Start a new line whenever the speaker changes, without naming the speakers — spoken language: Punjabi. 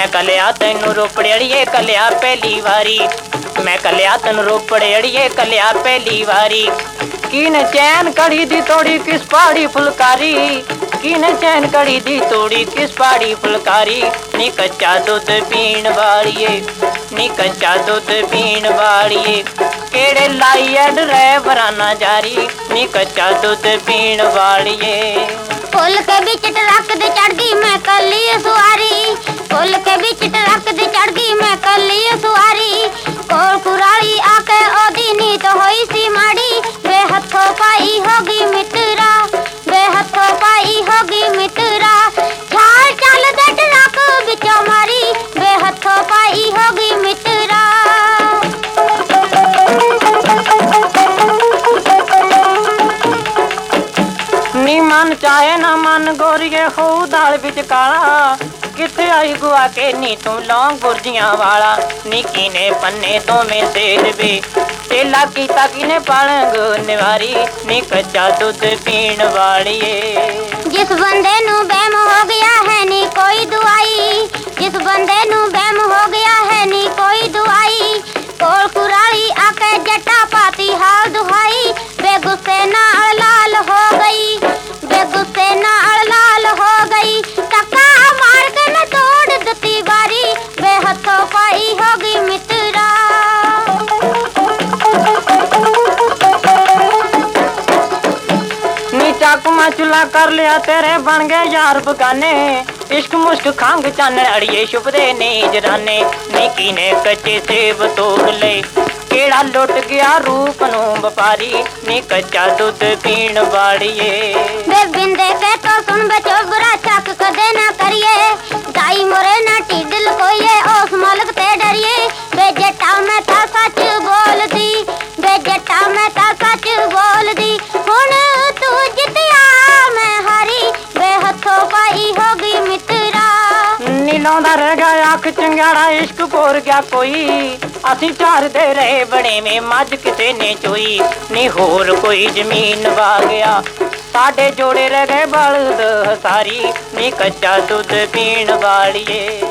ਮੈਂ ਕਲਿਆ ਤੈਨੂੰ ਰੋਪੜ ਅੜੀਏ, ਕਲਿਆ ਪਹਿਲੀ ਵਾਰੀ। ਮੈਂ ਕਲਿਆ ਤੈਨੂੰ ਰੋਪੜ ਅੜੀਏ, ਕਲਿਆ ਪਹਿਲੀ ਵਾਰੀ। ਕਿਨ ਚੈਨ ਕੜੀ ਦੀ ਤੋੜੀ, ਕਿਸ ਪਾੜੀ ਫੁਲਕਾਰੀ? ਕਿਨ ਚੈਨ ਕੜੀ ਦੀ ਤੋੜੀ, ਕਿਸ ਪਾੜੀ ਫੁਲਕਾਰੀ? ਨੀ ਕੱਚਾ ਦੁੱਧ ਪੀਣ ਵਾਲੀਏ, ਨੀ ਕੱਚਾ ਦੁੱਧ ਪੀਣ ਵਾਲੀਏ। ਕਿਹੜੇ ਲਾਈ ਐ ਡਰਾਈਵਰਾਂ ਨਾ ਜਾਰੀ, ਨੀ ਕੱਚਾ ਦੁੱਧ ਪੀਣ ਵਾਲੀਏ।
ਫੁੱਲ ਕੇ ਵਿੱਚ ਟਰੱਕ ਦੇ ਚੜ ਮੈਂ ਕੱਲੀ ਸਵਾਰੀ
ਮਨ ਚਾਹੇ ਨਾ ਮਨ ਗੋਰੀਏ ਹੋ ਦਾਲ ਵਿੱਚ ਕਾਲਾ। ਕਿੱਥੇ ਆਈ ਗੁਆ ਕੇ ਨੀ ਤੂੰ ਲੌਂਗ ਗੁਰਜੀਆਂ ਵਾਲਾ। ਨੀ ਕੀਨੇ ਪੰਨੇ ਤੋਂ ਮੈਂ ਸੇਰ ਵੇ। ਤੇਲਾ ਕੀਤਾ ਕਿਨੇ ਪਲੰਗ ਨਿਵਾਰੀ। ਨੀ ਕੱਚਾ ਦੁੱਧ ਪੀਣ ਵਾਲੀਏ।
ਜਿਸ ਬੰਦੇ ਨੂੰ ਬਹਿਮ ਹੋ ਗਿਆ ਹੈ ਨੀ, ਕੋਈ
ਚਾਕੂਮਾ ਚੁਲਾ ਕਰ ਲਿਆ ਤੇਰੇ ਬਣ ਗਏ ਯਾਰ ਬਗਾਨੇ। ਇਸ਼ਕ ਮੁਸ਼ਕ ਖੰਗ ਚਾਨਣ ਅੜੀਏ ਛੁਪਦੇ ਨੇ ਜਰਾਨੇ ਨੀ ਕੀਨੇ ਕੱਚੇ ਸੇਬ ਤੋੜ ਲਏ। ਕਿਹੜਾ ਲੁੱਟ ਗਿਆ ਰੂਪ ਨੂੰ ਵਪਾਰੀ। ਨੀ ਕੱਚਾ ਦੁੱਧ ਪੀਣ ਵਾਲੀਏ।
ਬੇ ਕੇ ਤੋ ਸੁਣ ਬਚੋ, ਬੁਰਾ ਚੱਕ ਕਦੇ ਨਾ ਕਰੀਏ।
ਨੀਲੋਂ ਰਹਿ ਗਿਆ, ਅੱਖ ਚੰਗਿਆੜਾ ਇਸ਼ਕ ਕੋਰ ਗਿਆ ਕੋਈ। ਅਸੀਂ ਚਾਰਦੇ ਰਹੇ ਬੜੇ ਮੱਝ ਕਿਸੇ ਨੇ ਚੋਈ। ਨੀ ਹੋਰ ਕੋਈ ਜ਼ਮੀਨ ਵਾ ਗਿਆ। ਸਾਡੇ ਜੋੜੇ ਰਹਿ ਗਏ ਬਲਦ ਸਾਰੀ, ਨੀ ਕੱਚਾ ਦੁੱਧ ਪੀਣ ਵਾਲੀਏ।